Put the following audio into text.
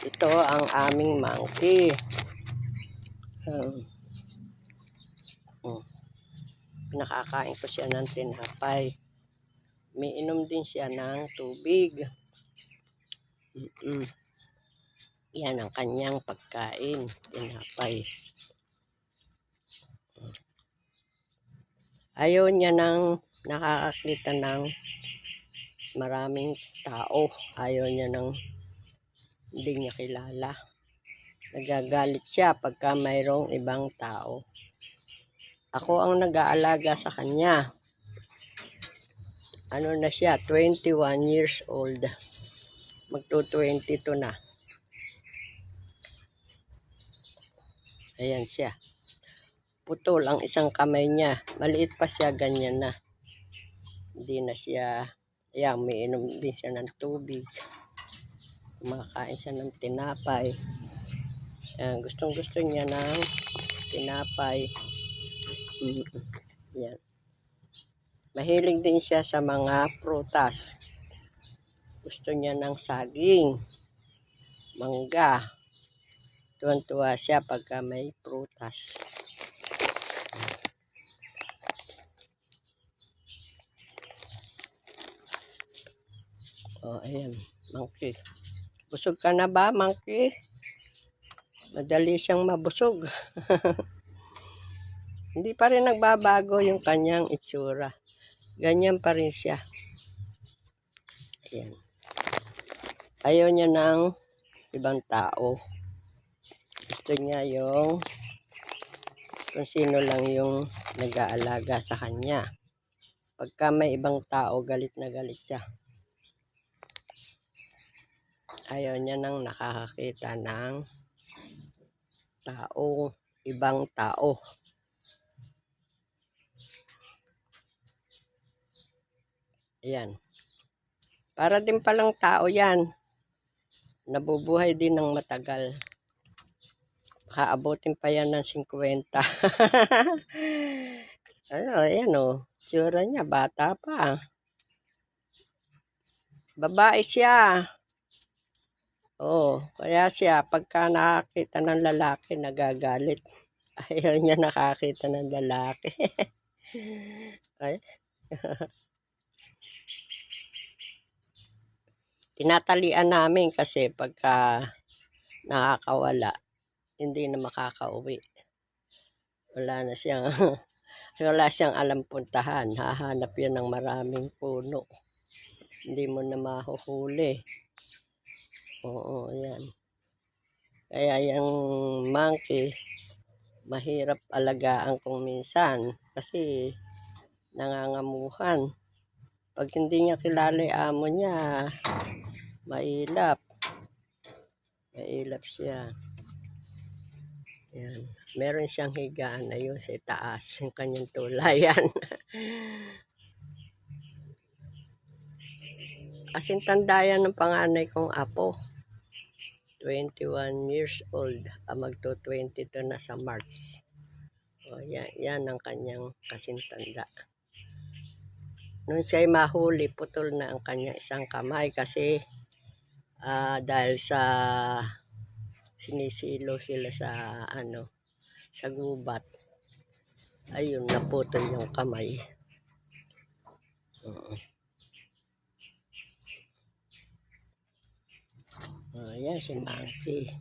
Ito ang aming monkey. Um, oh. Pinakakain ko siya ng tinapay. Miinom din siya ng tubig. Mm-mm. Yan ang kanyang pagkain. Tinapay. Ayaw niya nang nakakakita ng maraming tao. Ayaw niya nang hindi niya kilala. Nagagalit siya pagka mayroong ibang tao. Ako ang nag-aalaga sa kanya. Ano na siya? 21 years old. Magto-22 na. Ayan siya. Putol ang isang kamay niya. Maliit pa siya, ganyan na. Hindi na siya, ayan, may inom din siya ng tubig. Kumakain siya ng tinapay. Ayan, gustong gusto niya ng tinapay. Mm, Yan. Mahilig din siya sa mga prutas. Gusto niya ng saging, mangga. Tuwan-tuwa siya pagka may prutas. Oh, ayan, monkey. Busog ka na ba, monkey? Madali siyang mabusog. Hindi pa rin nagbabago yung kanyang itsura. Ganyan pa rin siya. Ayan. Ayaw niya ng ibang tao. Gusto niya yung kung sino lang yung nag-aalaga sa kanya. Pagka may ibang tao, galit na galit siya. Ayaw niya nang nakakakita ng tao, ibang tao. Ayan. Para din palang tao yan. Nabubuhay din ng matagal. Baka abutin pa yan ng 50. ano, ayan o. Tsura niya, bata pa. Babae siya. Oo, kaya siya, pagka nakakita ng lalaki, nagagalit. Ayaw niya nakakita ng lalaki. Ay. Tinatalian namin kasi pagka nakakawala, hindi na makakauwi. Wala na siyang, wala siyang alam puntahan. Hahanap yan ng maraming puno. Hindi mo na mahuhuli. Oo, yan. Kaya yung monkey, mahirap alagaan kung minsan kasi nangangamuhan. Pag hindi niya kilala yung amo niya, mailap. Mailap siya. Yan. Meron siyang higaan na yun sa taas, yung kanyang tulayan. Kasing tanda yan ng panganay kong apo. 21 years old. Ah, magto 22 na sa March. O, yan, yan ang kanyang kasintanda. Nung siya'y mahuli, putol na ang kanyang isang kamay kasi ah, dahil sa sinisilo sila sa ano sa gubat ayun naputol yung kamay Oo. Oh, yan si Monkey.